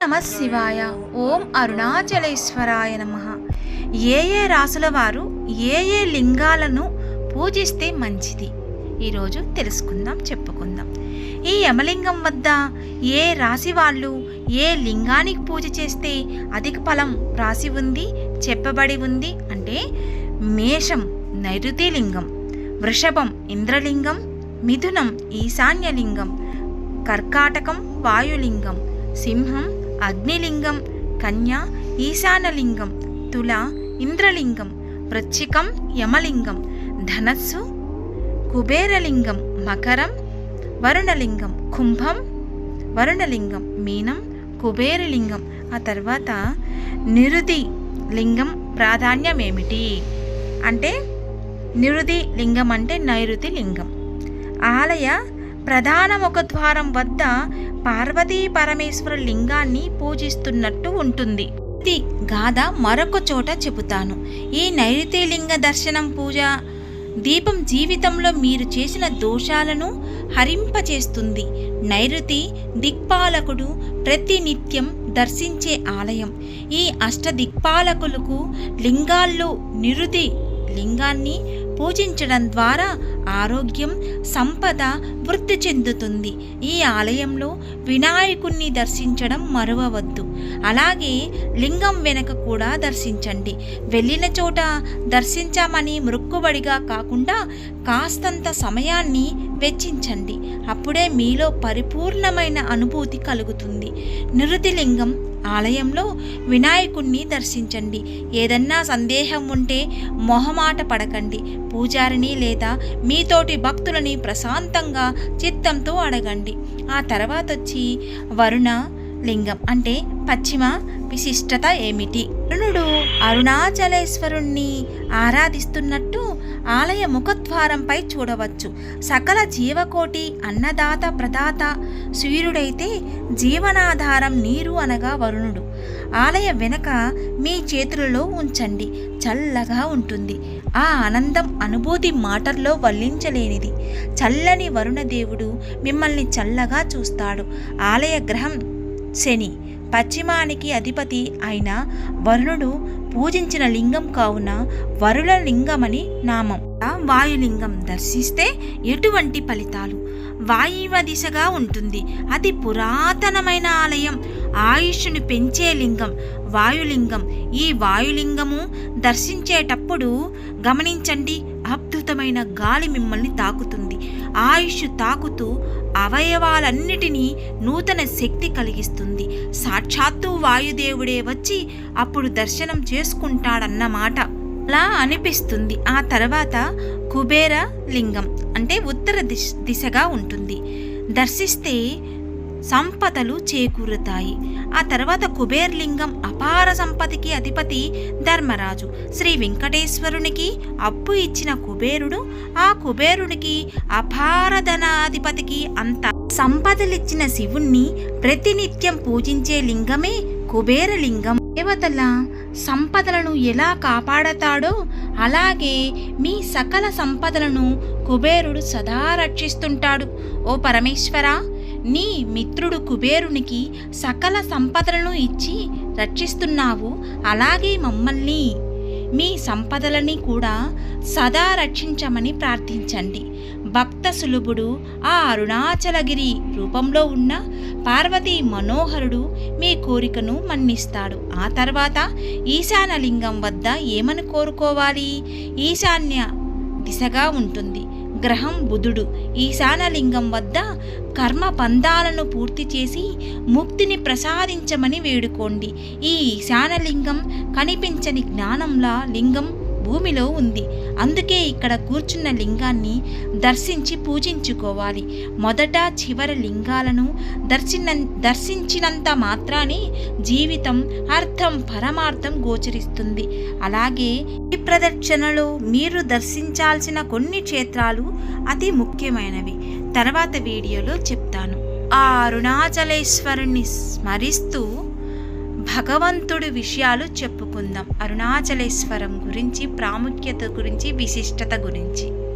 నమ శివాయ. ఓం అరుణాచలేశ్వరాయ నమ. ఏ ఏ రాసుల వారు ఏ ఏ లింగాలను పూజిస్తే మంచిది? ఈరోజు తెలుసుకుందాం చెప్పుకుందాం. ఈ యమలింగం వద్ద ఏ రాశి వాళ్ళు ఏ లింగానికి పూజ చేస్తే అధిక ఫలం రాసి ఉంది చెప్పబడి ఉంది అంటే మేషం నైరుతి లింగం వృషభం ఇంద్రలింగం మిథునం ఈశాన్యలింగం కర్కాటకం వాయులింగం సింహం అగ్నిలింగం కన్య ఈశానలింగం తుల ఇంద్రలింగం వృచ్చికం యమలింగం ధనస్సు కుబేరలింగం మకరం వరుణలింగం కుంభం వరుణలింగం మీనం కుబేరలింగం. ఆ తర్వాత నిరుది లింగం ప్రాధాన్యం ఏమిటి అంటే నిరుది లింగం అంటే నైరుతి లింగం ఆలయ ప్రధాన ముఖద్వారం వద్ద పార్వతీ పరమేశ్వర లింగాన్ని పూజిస్తున్నట్టు ఉంటుంది. ఇది గాథ మరొక చోట చెబుతాను. ఈ నైరుతి లింగ దర్శనం పూజ దీపం జీవితంలో మీరు చేసిన దోషాలను హరింపచేస్తుంది. నైరుతి దిక్పాలకుడు ప్రతినిత్యం దర్శించే ఆలయం. ఈ అష్ట దిక్పాలకులకు లింగాల్లో నిరుతి లింగాన్ని పూజించడం ద్వారా ఆరోగ్యం సంపద వృద్ధి చెందుతుంది. ఈ ఆలయంలో వినాయకుణ్ణి దర్శించడం మరవవద్దు. అలాగే లింగం వెనక కూడా దర్శించండి. వెళ్ళిన చోట దర్శించామని మృక్కుబడిగా కాకుండా కాస్తంత సమయాన్ని వెచ్చించండి. అప్పుడే మీలో పరిపూర్ణమైన అనుభూతి కలుగుతుంది. నిరుతిలింగం ఆలయంలో వినాయకుణ్ణి దర్శించండి. ఏదన్నా సందేహం ఉంటే మొహమాట పడకండి. పూజారిని లేదా మీతోటి భక్తులని ప్రశాంతంగా చిత్తంతో అడగండి. ఆ తర్వాత వచ్చి వరుణ లింగం అంటే పశ్చిమ విశిష్టత ఏమిటి? అరుణుడు అరుణాచలేశ్వరుణ్ణి ఆరాధిస్తున్నట్టు ఆలయ ముఖద్వారంపై చూడవచ్చు. సకల జీవకోటి అన్నదాత ప్రదాత సూర్యుడైతే జీవనాధారం నీరు అనగా వరుణుడు. ఆలయ వెనక మీ చేతులలో ఉంచండి. చల్లగా ఉంటుంది. ఆ ఆనందం అనుభూతి మాటల్లో వల్లించలేనిది. చల్లని వరుణదేవుడు మిమ్మల్ని చల్లగా చూస్తాడు. ఆలయ గ్రహం శని. పశ్చిమానికి అధిపతి అయిన వరుణుడు పూజించిన లింగం కావున వరుల లింగమని నామం. వాయులింగం దర్శిస్తే ఎటువంటి ఫలితాలు? వాయువ దిశగా ఉంటుంది. అది పురాతనమైన ఆలయం. ఆయుష్ను పెంచే లింగం. వాయులింగం. ఈ వాయులింగము దర్శించేటప్పుడు గమనించండి అద్భుతమైన గాలి మిమ్మల్ని తాకుతుంది. ఆయుష్ తాకుతూ అవయవాలన్నిటినీ నూతన శక్తి కలిగిస్తుంది. సాక్షాత్తు వాయుదేవుడే వచ్చి అప్పుడు దర్శనం చేసుకుంటాడన్నమాట అలా అనిపిస్తుంది. ఆ తర్వాత కుబేర లింగం అంటే ఉత్తర దిశ దిశగా ఉంటుంది. దర్శిస్తే సంపదలు చేకూరుతాయి. ఆ తర్వాత కుబేర్లింగం అపార సంపదకి అధిపతి ధర్మరాజు. శ్రీ వెంకటేశ్వరునికి అప్పు ఇచ్చిన కుబేరుడు ఆ కుబేరుడికి అపార ధనాధిపతికి అంత సంపదలిచ్చిన శివుణ్ణి ప్రతినిత్యం పూజించే లింగమే కుబేర లింగం దేవతల సంపదలను ఎలా కాపాడతాడో అలాగే మీ సకల సంపదలను కుబేరుడు సదా రక్షిస్తుంటాడు. ఓ పరమేశ్వరా నీ మిత్రుడు కుబేరునికి సకల సంపదలను ఇచ్చి రక్షిస్తున్నావు. అలాగే మమ్మల్ని మీ సంపదలని కూడా సదా రక్షించమని ప్రార్థించండి. భక్త సులుభుడు ఆ అరుణాచలగిరి రూపంలో ఉన్న పార్వతీ మనోహరుడు మీ కోరికను మన్నిస్తాడు. ఆ తర్వాత ఈశాన్యలింగం వద్ద ఏమని కోరుకోవాలి? ఈశాన్య దిశగా ఉంటుంది. గ్రహం బుధుడు. ఈశానలింగం వద్ద కర్మ బంధాలను పూర్తి చేసి ముక్తిని ప్రసాదించమని వేడుకోండి. ఈ ఈశానలింగం కనిపించని జ్ఞానంలా లింగం భూమిలో ఉంది. అందుకే ఇక్కడ కూర్చున్న లింగాన్ని దర్శించి పూజించుకోవాలి. మొదట చివరి లింగాలను దర్శిన దర్శించినంత మాత్రానే జీవితం అర్థం పరమార్థం గోచరిస్తుంది. అలాగే ఈ ప్రదక్షిణలో మీరు దర్శించాల్సిన కొన్ని క్షేత్రాలు అతి ముఖ్యమైనవి. తర్వాత వీడియోలో చెప్తాను. ఆ అరుణాచలేశ్వరుణ్ణి స్మరిస్తూ భగవంతుడి విషయాలు చెప్పుకుందాం. అరుణాచలేశ్వరం గురించి ప్రాముఖ్యత గురించి విశిష్టత గురించి.